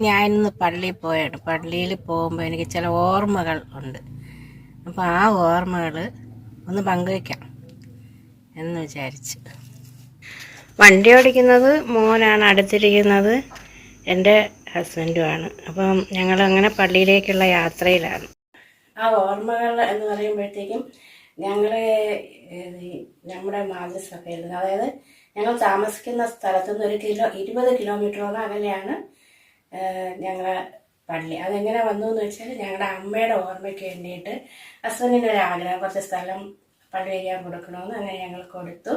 ഞാൻ ഇന്ന് പള്ളിയിൽ പോയാണ്. പള്ളിയിൽ പോകുമ്പോൾ എനിക്ക് ചില ഓർമ്മകൾ ഉണ്ട്. അപ്പോൾ ആ ഓർമ്മകൾ ഒന്ന് പങ്കുവയ്ക്കാം എന്ന് വിചാരിച്ചു. വണ്ടി ഓടിക്കുന്നത് മോനാണ് അടുത്തിരിക്കുന്നത് എന്റെ ഹസ്ബൻഡുമാണ് അപ്പം ഞങ്ങൾ അങ്ങനെ പള്ളിയിലേക്കുള്ള യാത്രയിലാണ്. ആ ഓർമ്മകൾ എന്ന് പറയുമ്പോഴത്തേക്കും ഞങ്ങൾ നമ്മുടെ മാതൃസഭയിൽ നിന്ന് അതായത് ഞങ്ങൾ താമസിക്കുന്ന സ്ഥലത്തു നിന്ന് ഒരു കിലോ ഇരുപത് കിലോമീറ്ററോളം അകലെയാണ് ഞങ്ങളെ പള്ളി. അതെങ്ങനെ വന്നു എന്ന് വെച്ചാൽ ഞങ്ങളുടെ അമ്മയുടെ ഓർമ്മയ്ക്ക് വേണ്ടിയിട്ട് ഹസ്ബൻഡിന്റെ ഒരു ആഗ്രഹം. കുറച്ച് സ്ഥലം പള്ളി കഴിക്കാൻ കൊടുക്കണമെന്ന് അങ്ങനെ ഞങ്ങൾ കൊടുത്തു.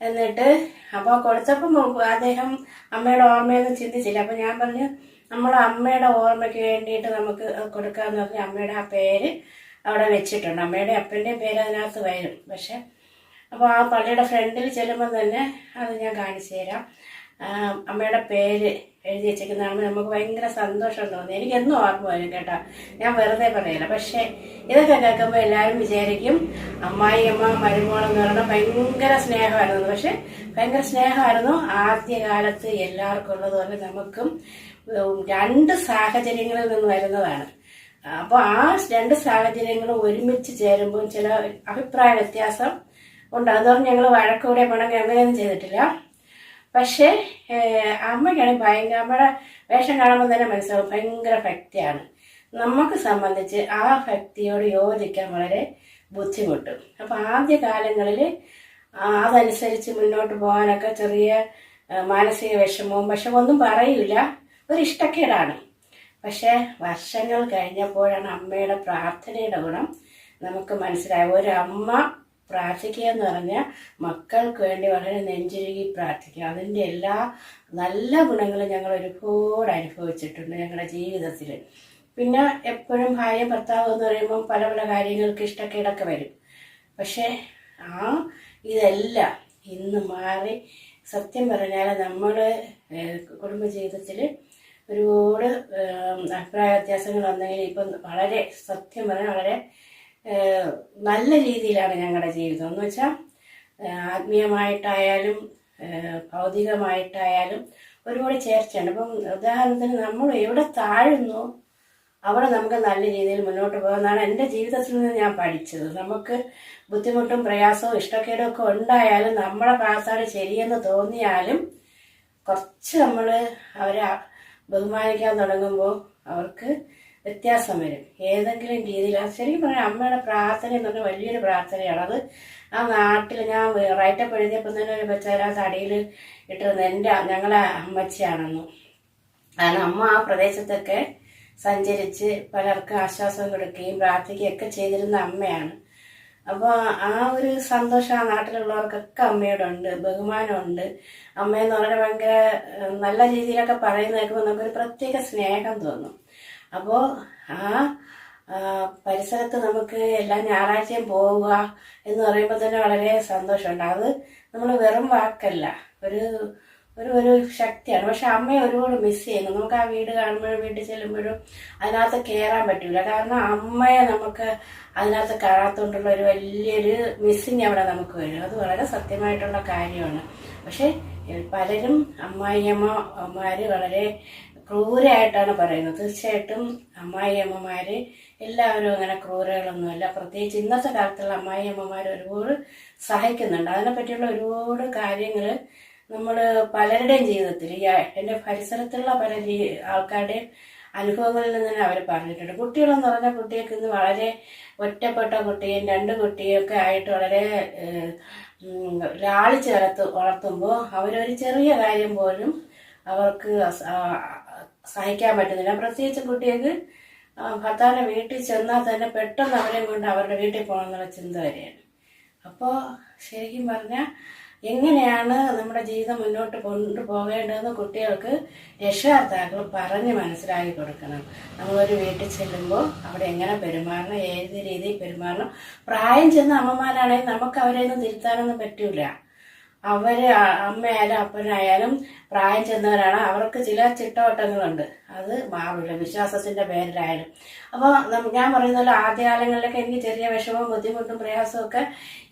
എന്നിട്ട് അപ്പോൾ കൊടുത്തപ്പം അദ്ദേഹം അമ്മയുടെ ഓർമ്മയൊന്നും ചിന്തിച്ചില്ല. അപ്പോൾ ഞാൻ പറഞ്ഞു നമ്മുടെ അമ്മയുടെ ഓർമ്മയ്ക്ക് വേണ്ടിയിട്ട് നമുക്ക് കൊടുക്കാമെന്ന് പറഞ്ഞ് അമ്മയുടെ ആ പേര് അവിടെ വെച്ചിട്ടുണ്ട്. അമ്മയുടെ അപ്പന്റെയും പേര് അതിനകത്ത് വരും. പക്ഷെ അപ്പോൾ ആ പള്ളിയുടെ ഫ്രണ്ടിൽ ചെല്ലുമ്പോൾ തന്നെ അത് ഞാൻ കാണിച്ചു തരാം. അമ്മയുടെ പേര് എഴുതി വെച്ചേക്കുന്ന നമുക്ക് ഭയങ്കര സന്തോഷം തോന്നി എനിക്ക് എന്നും ഓർമ്മ വരും കേട്ടോ. ഞാൻ വെറുതെ പറയില്ല. പക്ഷേ ഇതൊക്കെ കേൾക്കുമ്പോൾ എല്ലാവരും വിചാരിക്കും അമ്മായി അമ്മ മരുമോളെന്ന് പറഞ്ഞാൽ ഭയങ്കര സ്നേഹമായിരുന്നു. പക്ഷെ ഭയങ്കര സ്നേഹമായിരുന്നു ആദ്യകാലത്ത് എല്ലാവർക്കും ഉള്ളതുപോലെ നമുക്കും രണ്ട് സാഹചര്യങ്ങളിൽ നിന്ന് വരുന്നതാണ്. അപ്പോൾ ആ രണ്ട് സാഹചര്യങ്ങളും ഒരുമിച്ച് ചേരുമ്പോൾ ചില അഭിപ്രായ വ്യത്യാസം ഉണ്ട്. അതുപോലെ ഞങ്ങൾ വഴക്കൂടെ പണം അങ്ങനെയൊന്നും ചെയ്തിട്ടില്ല. പക്ഷേ അമ്മയ്ക്കാണ് ഭയങ്കര അമ്മയുടെ വേഷം കാണുമ്പോൾ തന്നെ മനസ്സിലാവും ഭയങ്കര ഭക്തിയാണ്. നമുക്ക് സംബന്ധിച്ച് ആ ഭക്തിയോട് യോജിക്കാൻ വളരെ ബുദ്ധിമുട്ടും. അപ്പം ആദ്യ കാലങ്ങളിൽ അതനുസരിച്ച് മുന്നോട്ട് പോകാനൊക്കെ ചെറിയ മാനസിക വിഷമവും പക്ഷെ ഒന്നും പറയില്ല. ഒരു ഇഷ്ടക്കേടാണ് പക്ഷേ വർഷങ്ങൾ കഴിഞ്ഞപ്പോഴാണ് അമ്മയുടെ പ്രാർത്ഥനയുടെ ഗുണം നമുക്ക് മനസ്സിലായത്. ഒരു അമ്മ പ്രാർത്ഥിക്കുക എന്ന് പറഞ്ഞാൽ മക്കൾക്ക് വേണ്ടി വളരെ നെഞ്ചുരുകി പ്രാർത്ഥിക്കുക. അതിന്റെ എല്ലാ നല്ല ഗുണങ്ങളും ഞങ്ങൾ ഒരുപാട് അനുഭവിച്ചിട്ടുണ്ട് ഞങ്ങളുടെ ജീവിതത്തിൽ. പിന്നെ എപ്പോഴും ഭാര്യ ഭർത്താവ് എന്ന് പറയുമ്പോൾ പല പല കാര്യങ്ങൾക്ക് ഇഷ്ടക്കേടൊക്കെ വരും. പക്ഷേ ആ ഇതെല്ലാം ഇന്ന് മാറി സത്യം പറഞ്ഞാൽ നമ്മൾ കുടുംബജീവിതത്തിൽ ഒരുപാട് അഭിപ്രായ വ്യത്യാസങ്ങൾ വന്നെങ്കിൽ ഇപ്പം വളരെ സത്യം പറഞ്ഞാൽ വളരെ നല്ല രീതിയിലാണ് ഞങ്ങളുടെ ജീവിതം. എന്ന് വെച്ചാൽ ആത്മീയമായിട്ടായാലും ഭൗതികമായിട്ടായാലും ഒരുപാട് ചേർച്ചയാണ് അപ്പം ഉദാഹരണത്തിന് നമ്മൾ എവിടെ താഴുന്നു അവിടെ നമുക്ക് നല്ല രീതിയിൽ മുന്നോട്ട് പോകുന്നതാണ് എന്റെ ജീവിതത്തിൽ നിന്ന് ഞാൻ പഠിച്ചത്. നമുക്ക് ബുദ്ധിമുട്ടും പ്രയാസവും ഇഷ്ടക്കേടും ഒക്കെ ഉണ്ടായാലും നമ്മളെ ഭാഗത്താണ് ശരിയെന്ന് തോന്നിയാലും കുറച്ച് നമ്മൾ അവരെ ബഹുമാനിക്കാൻ തുടങ്ങുമ്പോൾ അവർക്ക് വ്യത്യാസം വരും ഏതെങ്കിലും രീതിയിൽ അത് ശരിക്കും പറഞ്ഞാൽ അമ്മയുടെ പ്രാർത്ഥന എന്ന് പറഞ്ഞാൽ വലിയൊരു പ്രാർത്ഥനയാണ്. അത് ആ നാട്ടിൽ ഞാൻ റൈറ്റപ്പ് എഴുതിയപ്പോൾ തന്നെ ഒരു വെച്ചാൽ ആ തടിയിൽ ഇട്ടിരുന്നത് എന്റെ ഞങ്ങളെ അമ്മച്ചിയാണെന്ന്. കാരണം അമ്മ ആ പ്രദേശത്തൊക്കെ സഞ്ചരിച്ച് പലർക്കും ആശ്വാസം കൊടുക്കുകയും പ്രാർത്ഥിക്കുകയും ഒക്കെ ചെയ്തിരുന്ന അമ്മയാണ്. അപ്പോൾ ആ ഒരു സന്തോഷം ആ നാട്ടിലുള്ളവർക്കൊക്കെ അമ്മയോടുണ്ട് ബഹുമാനമുണ്ട്. അമ്മയെന്ന് പറഞ്ഞാൽ ഭയങ്കര നല്ല രീതിയിലൊക്കെ പറയുന്ന കേൾക്കുമ്പോൾ നമുക്കൊരു പ്രത്യേക സ്നേഹം തോന്നും. അപ്പോൾ ആ പരിസരത്ത് നമുക്ക് എല്ലാ ഞായറാഴ്ചയും പോവുക എന്ന് പറയുമ്പോൾ തന്നെ വളരെ സന്തോഷമുണ്ട്. അത് നമ്മൾ വെറും വാക്കല്ല. ഒരു ഒരു ഒരു ശക്തിയാണ്. പക്ഷെ അമ്മയെ ഒരുപാട് മിസ് ചെയ്യുന്നു. നമുക്ക് ആ വീട് കാണുമ്പോഴും വീട്ടിൽ ചെല്ലുമ്പോഴും അതിനകത്ത് കയറാൻ പറ്റൂല. കാരണം അമ്മയെ നമുക്ക് അതിനകത്ത് കാണാത്തോണ്ടുള്ള ഒരു വലിയൊരു മിസ്സിങ് അവിടെ നമുക്ക് വരും. അത് വളരെ സത്യമായിട്ടുള്ള കാര്യമാണ്. പക്ഷെ പലരും അമ്മായിയമ്മമാര് വളരെ ക്രൂരായിട്ടാണ് പറയുന്നത്. തീർച്ചയായിട്ടും അമ്മായിയമ്മമാര് എല്ലാവരും അങ്ങനെ ക്രൂരകളൊന്നുമല്ല. പ്രത്യേകിച്ച് ഇന്നത്തെ കാലത്തുള്ള അമ്മായിയമ്മമാർ ഒരുപാട് സഹായിക്കുന്നുണ്ട്. അതിനെ പറ്റിയുള്ള ഒരുപാട് കാര്യങ്ങൾ നമ്മൾ പലരുടെയും ജീവിതത്തിൽ ഈ എന്റെ പരിസരത്തുള്ള പല ആൾക്കാരുടെയും അനുഭവങ്ങളിൽ നിന്ന് അവർ പറഞ്ഞിട്ടുണ്ട്. കുട്ടികളെന്ന് പറഞ്ഞാൽ കുട്ടികൾക്ക് ഇന്ന് വളരെ ഒറ്റപ്പെട്ട കുട്ടിയും രണ്ട് കുട്ടിയും ഒക്കെ ആയിട്ട് വളരെ ലാളിച്ച് വളർത്ത് വളർത്തുമ്പോൾ അവരൊരു ചെറിയ കാര്യം പോലും അവർക്ക് സഹിക്കാൻ പറ്റുന്നില്ല. പ്രത്യേകിച്ച് കുട്ടികൾക്ക് ഭർത്താവിന്റെ വീട്ടിൽ ചെന്നാൽ തന്നെ പെട്ടെന്ന് അവരെ കൊണ്ട് അവരുടെ വീട്ടിൽ പോകണം എന്നുള്ള ചിന്ത വരെയാണ്. അപ്പോൾ ശരിക്കും പറഞ്ഞാൽ എങ്ങനെയാണ് നമ്മുടെ ജീവിതം മുന്നോട്ട് കൊണ്ടുപോകേണ്ടതെന്ന് കുട്ടികൾക്ക് രക്ഷകർത്താക്കൾ പറഞ്ഞ് മനസ്സിലാക്കി കൊടുക്കണം. നമ്മളൊരു വീട്ടിൽ ചെല്ലുമ്പോൾ അവിടെ എങ്ങനെ പെരുമാറണം ഏത് രീതിയിൽ പെരുമാറണം? പ്രായം ചെന്ന അമ്മമാരാണെങ്കിൽ നമുക്ക് അവരെ ഒന്നും തിരുത്താനൊന്നും പറ്റൂല. അവർ അമ്മയായാലും അപ്പനായാലും പ്രായം ചെന്നവരാണ്. അവർക്ക് ചില ചിട്ടവട്ടങ്ങളുണ്ട്. അത് മാറില്ല വിശ്വാസത്തിന്റെ പേരിലായാലും. അപ്പോൾ ഞാൻ പറയുന്ന പോലെ ആദ്യകാലങ്ങളിലൊക്കെ എനിക്ക് ചെറിയ വിഷമവും ബുദ്ധിമുട്ടും പ്രയാസവും ഒക്കെ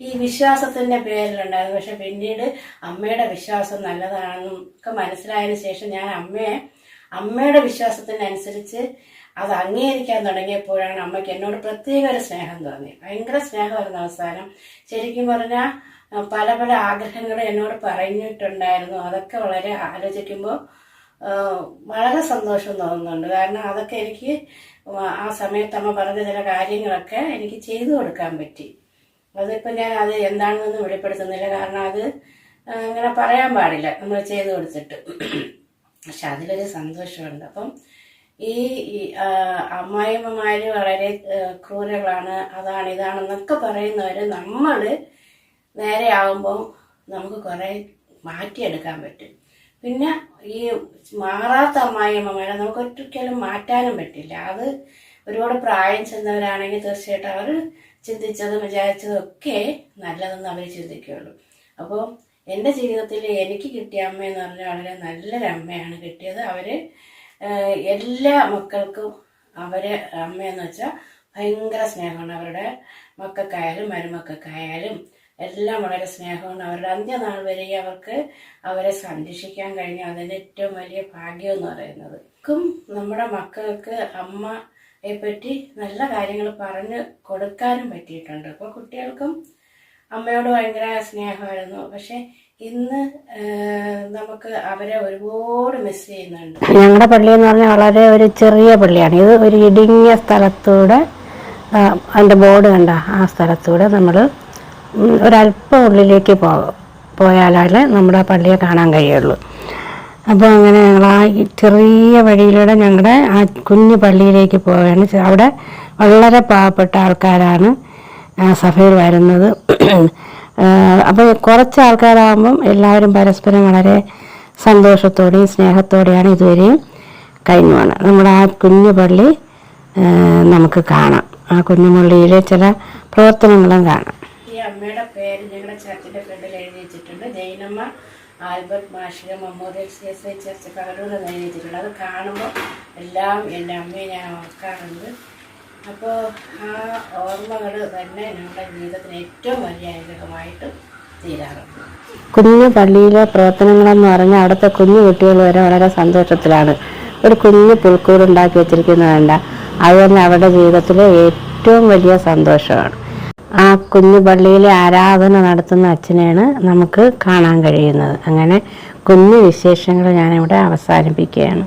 ഈ വിശ്വാസത്തിന്റെ പേരിലുണ്ടായിരുന്നു. പക്ഷെ പിന്നീട് അമ്മയുടെ വിശ്വാസം നല്ലതാണെന്നും ഒക്കെ മനസ്സിലായതിനു ശേഷം ഞാൻ അമ്മയെ അമ്മയുടെ വിശ്വാസത്തിനനുസരിച്ച് അത് അംഗീകരിക്കാൻ തുടങ്ങിയപ്പോഴാണ് അമ്മയ്ക്ക് എന്നോട് പ്രത്യേക ഒരു സ്നേഹം തോന്നി ഭയങ്കര സ്നേഹമായിരുന്നു അവസാനം. ശരിക്കും പറഞ്ഞാൽ പല പല ആഗ്രഹങ്ങൾ എന്നോട് പറഞ്ഞിട്ടുണ്ടായിരുന്നു. അതൊക്കെ വളരെ ആലോചിക്കുമ്പോൾ വളരെ സന്തോഷം തോന്നുന്നുണ്ട്. കാരണം അതൊക്കെ എനിക്ക് ആ സമയത്ത് അമ്മ പറഞ്ഞ ചില കാര്യങ്ങളൊക്കെ എനിക്ക് ചെയ്തു കൊടുക്കാൻ പറ്റി. അതിപ്പോൾ ഞാൻ അത് എന്താണെന്നൊന്നും വെളിപ്പെടുത്തുന്നില്ല. കാരണം അത് ഇങ്ങനെ പറയാൻ പാടില്ല. നമ്മൾ ചെയ്തു കൊടുത്തിട്ട്. പക്ഷെ അതിലൊരു സന്തോഷമുണ്ട്. അപ്പം ഈ അമ്മായിമ്മമാര് വളരെ ക്രൂരകളാണ് അതാണ് ഇതാണെന്നൊക്കെ പറയുന്നവര് നമ്മൾ നേരെ ആകുമ്പോൾ നമുക്ക് കുറേ മാറ്റിയെടുക്കാൻ പറ്റും. പിന്നെ ഈ മാറാത്ത അമ്മായിമ്മമാരെ നമുക്ക് ഒറ്റയ്ക്കാലും മാറ്റാനും പറ്റില്ല. അത് ഒരുപാട് പ്രായം ചെന്നവരാണെങ്കിൽ തീർച്ചയായിട്ടും അവർ ചിന്തിച്ചതും വിചാരിച്ചതും ഒക്കെ നല്ലതെന്ന് അവർ ചിന്തിക്കുകയുള്ളൂ അപ്പോൾ എന്റെ ജീവിതത്തിൽ എനിക്ക് കിട്ടിയ അമ്മയെന്ന് പറഞ്ഞാൽ വളരെ നല്ലൊരു അമ്മയാണ് കിട്ടിയത് അവർ എല്ലാ മക്കൾക്കും അവരെ അമ്മയെന്ന് വെച്ചാൽ ഭയങ്കര സ്നേഹമാണ് അവരുടെ മക്കൾക്കായാലും മരുമക്കൾക്കായാലും എല്ലാം വളരെ സ്നേഹമാണ്. അവരുടെ അന്ത്യനാൾ വരെ അവർക്ക് അവരെ സംരക്ഷിക്കാൻ കഴിഞ്ഞ അതിന്റെ ഏറ്റവും വലിയ ഭാഗ്യം എന്ന് പറയുന്നത്. ക്കും നമ്മുടെ മക്കൾക്ക് അമ്മയെ പറ്റി നല്ല കാര്യങ്ങൾ പറഞ്ഞു കൊടുക്കാനും പറ്റിയിട്ടുണ്ട്. അപ്പോൾ കുട്ടികൾക്കും അമ്മയോട് ഭയങ്കര സ്നേഹമായിരുന്നു. പക്ഷെ ഇന്ന് നമുക്ക് അവരെ ഒരുപാട് മിസ് ചെയ്യുന്നുണ്ട്. ഞങ്ങളുടെ പള്ളി എന്ന് പറഞ്ഞാൽ വളരെ ഒരു ചെറിയ പള്ളിയാണ്. ഇത് ഒരു ഇടുങ്ങിയ സ്ഥലത്തൂടെ അതിന്റെ ബോർഡ് കണ്ട ആ സ്ഥലത്തൂടെ നമ്മൾ ഒരല്പം ഉള്ളിലേക്ക് പോ പോയാലേ നമ്മുടെ പള്ളിയെ കാണാൻ കഴിയുള്ളൂ. അപ്പോൾ അങ്ങനെ ഞങ്ങൾ ആ ചെറിയ വഴിയിലൂടെ ഞങ്ങളുടെ ആ കുഞ്ഞു പള്ളിയിലേക്ക് പോവുകയാണ് അവിടെ വളരെ പാവപ്പെട്ട ആൾക്കാരാണ് സഭയിൽ വരുന്നത്. അപ്പോൾ കുറച്ച് ആൾക്കാരാകുമ്പം എല്ലാവരും പരസ്പരം വളരെ സന്തോഷത്തോടെയും സ്നേഹത്തോടെയാണ് ഇതുവരെയും കഴിഞ്ഞു പോകുന്നത്. നമ്മുടെ ആ കുഞ്ഞു പള്ളി നമുക്ക് കാണാം. ആ കുഞ്ഞു പള്ളിയിലെ ചില പ്രവർത്തനങ്ങളും കാണാം. ഈ അമ്മയുടെ പേര് ഞങ്ങളുടെ ചർച്ചിന്റെ ഫ്രണ്ടിൽ എഴുതി വെച്ചിട്ടുണ്ട്. Jainamma Albert മാഷിക memorial C S I church എന്ന് എഴുതി വെച്ചിട്ടുണ്ട്. അത് കാണുമ്പോൾ എല്ലാം എന്റെ അമ്മയെ ഞാൻ ഓർക്കാറുണ്ട്. അപ്പോൾ ആ ഓർമ്മകൾ തന്നെ നമ്മുടെ ജീവിതത്തിന് ഏറ്റവും വലിയ അനുഗ്രഹമായിട്ട് തീരാറുണ്ട്. കുഞ്ഞു പള്ളിയിലെ പ്രവർത്തനങ്ങളെന്ന് പറഞ്ഞാൽ അവിടുത്തെ കുഞ്ഞു കുട്ടികൾ വരെ വളരെ സന്തോഷത്തിലാണ്. ഒരു കുഞ്ഞു പുൽക്കൂട് ഉണ്ടാക്കി വെച്ചിരിക്കുന്നത് വേണ്ട അത് തന്നെ അവരുടെ ജീവിതത്തിലെ ഏറ്റവും വലിയ സന്തോഷമാണ്. ആ കുഞ്ഞു പള്ളിയിലെ ആരാധന നടത്തുന്ന അച്ഛനെയാണ് നമുക്ക് കാണാൻ കഴിയുന്നത്. അങ്ങനെ കുഞ്ഞു വിശേഷങ്ങൾ ഞാനിവിടെ അവസാനിപ്പിക്കുകയാണ്.